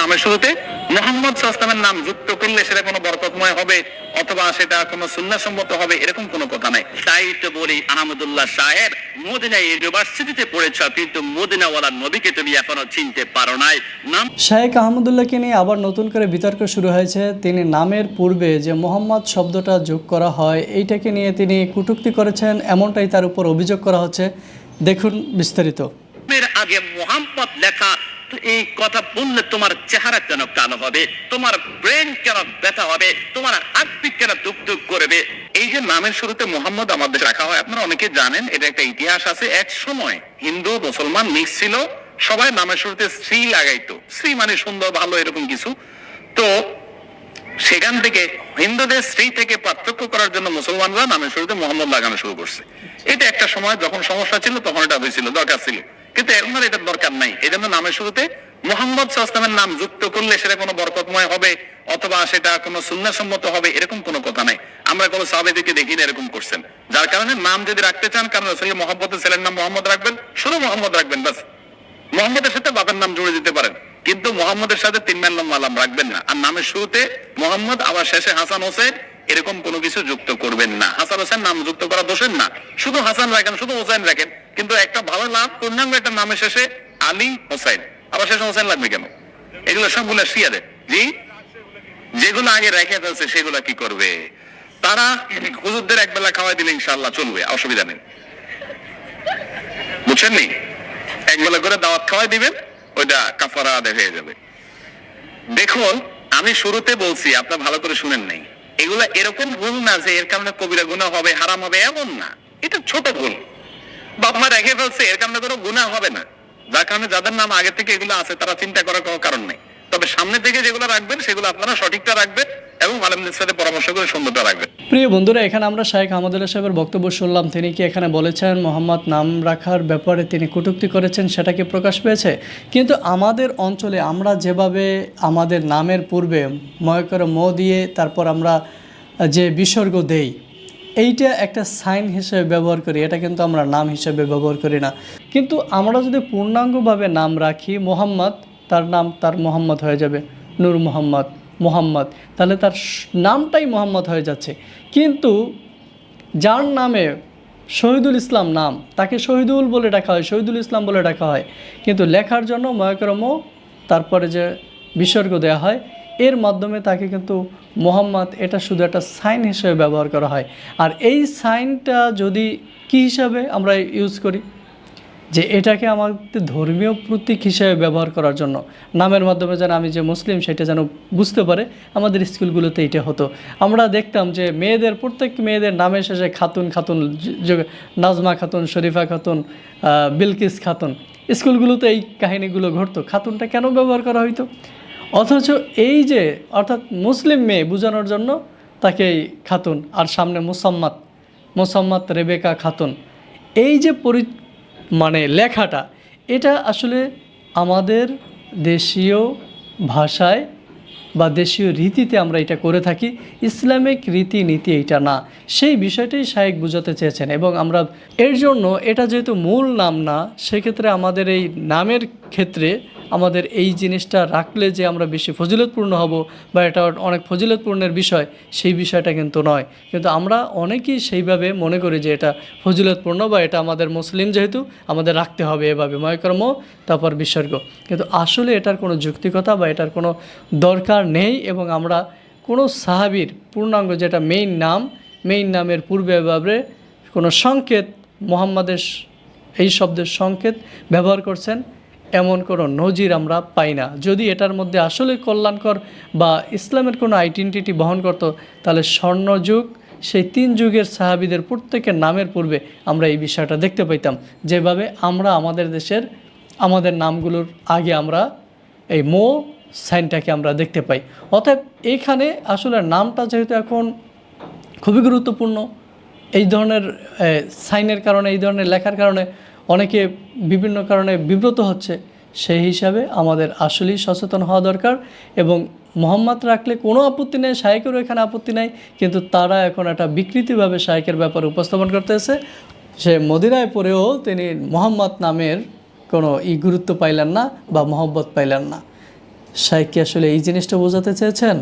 নামের শুরুতে মোহাম্মদ সাল্লামের নাম যুক্ত করলে সেটা কোনো বরকতময় হবে অথবা সেটা কোনো সুন্নাসম্মত হবে এরকম কোনো কথা নাই। তাই তো বলি আহমদুল্লাহ সাহেব মদিনা ইউনিভার্সিটিতে পড়েছ কিন্তু মদিনাওয়ালা নবীকে তুমি এখনও চিনতে পারো নাই। নাম শাহেক আহমদুল্লাহকে নিয়ে আবার নতুন করে বিতর্ক শুরু হয়েছে। তিনি নামের পূর্বে যে মোহাম্মদ শব্দটা যোগ করা হয় এইটাকে নিয়ে তিনি কটূক্তি করেছেন এমনটাই তার উপর অভিযোগ করা হচ্ছে। দেখুন বিস্তারিত। আগে মোহাম্মদ লেখা এই কথা বললে তোমার চেহারা কেন কালো হবে, তোমার ব্রেন কেন ব্যথা হবে, তোমার হাতপিক কেন দুক দুক করবে? এই যে নামের শুরুতে মোহাম্মদ আমাদের রাখা হয়, আপনারা অনেকে জানেন, এটা একটা ইতিহাস আছে, এক সময় হিন্দু, মুসলমান মিক্স ছিল, সবাই নামের শুরুতে শ্রী লাগাইতো। শ্রী মানে সুন্দর, ভালো, এরকম কিছু। তো সেখান থেকে হিন্দুদের স্ত্রী থেকে পার্থক্য করার জন্য মুসলমানরা নামের শুরুতে মোহাম্মদ লাগানো শুরু করছে। এটা একটা সময় যখন সমস্যা ছিল, তখন এটা হয়েছিল, দরকার ছিল। কিন্তু এখন এটার দরকার নাই। এই জন্য নামের শুরুতে মোহাম্মদ সাল্লামের নাম যুক্ত করলে সেটা কোনো বরকতময় হবে অথবা সেটা কোনো সুন্নাসম্মত হবে, এরকম কোনো কথা নাই। আমরা কোনো সাবেদিকে দেখি না এরকম করছেন। যার কারণে নাম যদি রাখতে চান, কারণ রসুল মোহাম্মদের ছেলের নাম মোহাম্মদ রাখবেন, শুধু মোহাম্মদ রাখবেন বাস মোহাম্মদের সাথে বাবার নাম জুড়ে দিতে পারেন, কিন্তু মোহাম্মদের সাথে তিন মান নাম রাখবেন না। আর নামের শুরুতে মোহাম্মদ, আবার শেষে হাসান হোসেন এরকম কোনো কিছু যুক্ত করবেন না। হাসান হোসেন নাম যুক্ত করা দোষের না। শুধু হাসান রাখেন, শুধু হোসেন রাখেন। কিন্তু একটা ভালো নাম, পূর্ণাঙ্গ একটা নামের শেষে আলী হোসেন। আবার শেষে হোসেন লাগবে কেন? এগুলো সবগুলো শিয়ারে জি? যেগুলো আগে রেখে ফেলছে, সেগুলো কি করবে? তারা হুজুরদের এক বেলা খাওয়াই দিলে ইনশাল্লাহ চলবে, অসুবিধা নেই। বুঝছেন নি? এক বেলা করে দাওয়াত খাওয়াই দিবেন, ওইটা কাফারা আদায় হয়ে যাবে। দেখুন, আমি শুরুতে বলছি, আপনার ভালো করে শুনেন নাই। এগুলা এরকম ভুল না যে এর কারণে কবিরা গুণা হবে, হারাম হবে, এমন না। এটা ছোট ভুল। বাপ রেখে ফেলছে, এর কারণে কোনো গুণা হবে না। যার কারণে যাদের নাম আগে থেকে এগুলো আছে, তারা চিন্তা করার কোনো কারণ নেই। তবে সামনে থেকে যেগুলো রাখবেন, সেগুলো আপনারা সঠিকটা রাখবেন। এবং আলমদের সাথে পরামর্শ করে সুন্দরটা রাখবেন। প্রিয় বন্ধুরা, এখানে আমরা শাহেখ আহমদুল্লাহ সাহেবের বক্তব্য শুনলাম। তিনি কি এখানে বলেছেন, মোহাম্মদ নাম রাখার ব্যাপারে তিনি কটূক্তি করেছেন, সেটা কি প্রকাশ পেয়েছে? কিন্তু আমাদের অঞ্চলে আমরা যেভাবে আমাদের নামের পূর্বে ময় করে ম দিয়ে তারপর আমরা যে বিসর্গ দেই, এইটা একটা সাইন হিসেবে ব্যবহার করি। এটা কিন্তু আমরা নাম হিসেবে ব্যবহার করি না। কিন্তু আমরা যদি পূর্ণাঙ্গভাবে নাম রাখি, মোহাম্মদ, তার নাম তার মোহাম্মদ হয়ে যাবে, নূর মোহাম্মদ। মোহাম্মদ। তাহলে তার নামটাই মোহাম্মদ হয়ে যাচ্ছে। কিন্তু যার নামে শহীদুল ইসলাম নাম, তাকে শহীদুল বলে ডাকা হয়, শহীদুল ইসলাম বলে ডাকা হয়। কিন্তু লেখার জন্য ময়করম তারপরে যে বিসর্গ দেওয়া হয়, এর মাধ্যমে তাকে কিন্তু মোহাম্মদ, এটা শুধু একটা সাইন হিসেবে ব্যবহার করা হয়। আর এই সাইনটা যদি কী হিসাবে আমরা ইউজ করি? যে এটাকে আমাদের ধর্মীয় প্রতীক হিসেবে ব্যবহার করার জন্য। নামের মাধ্যমে যেন আমি যে মুসলিম, সেটা যেন বুঝতে পারে, আমাদের স্কুলগুলোতে এটা হতো। আমরা দেখতাম যে মেয়েদের, প্রত্যেক মেয়েদের নামের শেষে খাতুন খাতুন নাজমা খাতুন, শরীফা খাতুন বিলকিস খাতুন। স্কুলগুলোতে এই কাহিনীগুলো ঘটতো। খাতুনটা কেন ব্যবহার করা হইতো? অথচ এই যে, অর্থাৎ মুসলিম মেয়ে বোঝানোর জন্য তাকে খাতুন, আর সামনে মুসাম্মাত মোসাম্মদ রেবেকা খাতুন। এই যে মানে লেখাটা, এটা আসলে আমাদের দেশীয় ভাষায় বা দেশীয় রীতিতে আমরা এটা করে থাকি। ইসলামিক রীতিনীতি এটা না। সেই বিষয়টাই শায়েক বুঝাতে চেয়েছেন এবং আমরা এর জন্য এটা যেহেতু মূল নাম না, সেক্ষেত্রে আমাদের এই নামের ক্ষেত্রে আমাদের এই জিনিসটা রাখলে যে আমরা বেশি ফজিলতপূর্ণ হব বা এটা অনেক ফজিলতপূর্ণের বিষয়, সেই বিষয়টা কিন্তু নয়। কিন্তু আমরা অনেকেই সেইভাবে মনে করি যে এটা ফজিলতপূর্ণ বা এটা আমাদের মুসলিম যেহেতু, আমাদের রাখতে হবে এভাবে। ময়কর্ম তারপর বিসর্গ। কিন্তু আসলে এটার কোনো যুক্তিকতা বা এটার কোনো দরকার নেই এবং আমরা কোনো সাহাবির পূর্ণাঙ্গ যেটা মেইন নাম মেইন নামের পূর্বে এভাবে কোনো সংকেত, মোহাম্মদের এই শব্দের সংকেত ব্যবহার করছেন এমন কোনো নজির আমরা পাই না। যদি এটার মধ্যে আসলে কল্যাণকর বা ইসলামের কোনো আইডেন্টিটি বহন করত, তাহলে স্বর্ণযুগ সেই তিন যুগের সাহাবিদের প্রত্যেকের নামের পূর্বে আমরা এই বিষয়টা দেখতে পাইতাম। যেভাবে আমরা আমাদের দেশের, আমাদের নামগুলোর আগে আমরা এই মো সাইনটাকে আমরা দেখতে পাই। অতএব এইখানে আসলে নামটা যেহেতু এখন খুবই গুরুত্বপূর্ণ, এই ধরনের সাইনের কারণে, এই ধরনের লেখার কারণে অনেকে বিভিন্ন কারণে বিব্রত হচ্ছে। সেই হিসাবে আমাদের আসলেই সচেতন হওয়া দরকার এবং মোহাম্মদ রাখলে কোনো আপত্তি নেই, শায়েকেরও এখানে আপত্তি নেই, কিন্তু তারা এখন একটা বিকৃতিভাবে শায়েকের ব্যাপারে উপস্থাপন করতেছে। সে মদিনায় পড়েও তিনি মোহাম্মদ নামের কোনো ই গুরুত্ব পাইলেন না বা মোহব্বত পাইলেন না। শাইখ কি আসলে এই জিনিসটা বোঝাতে চেয়েছেন?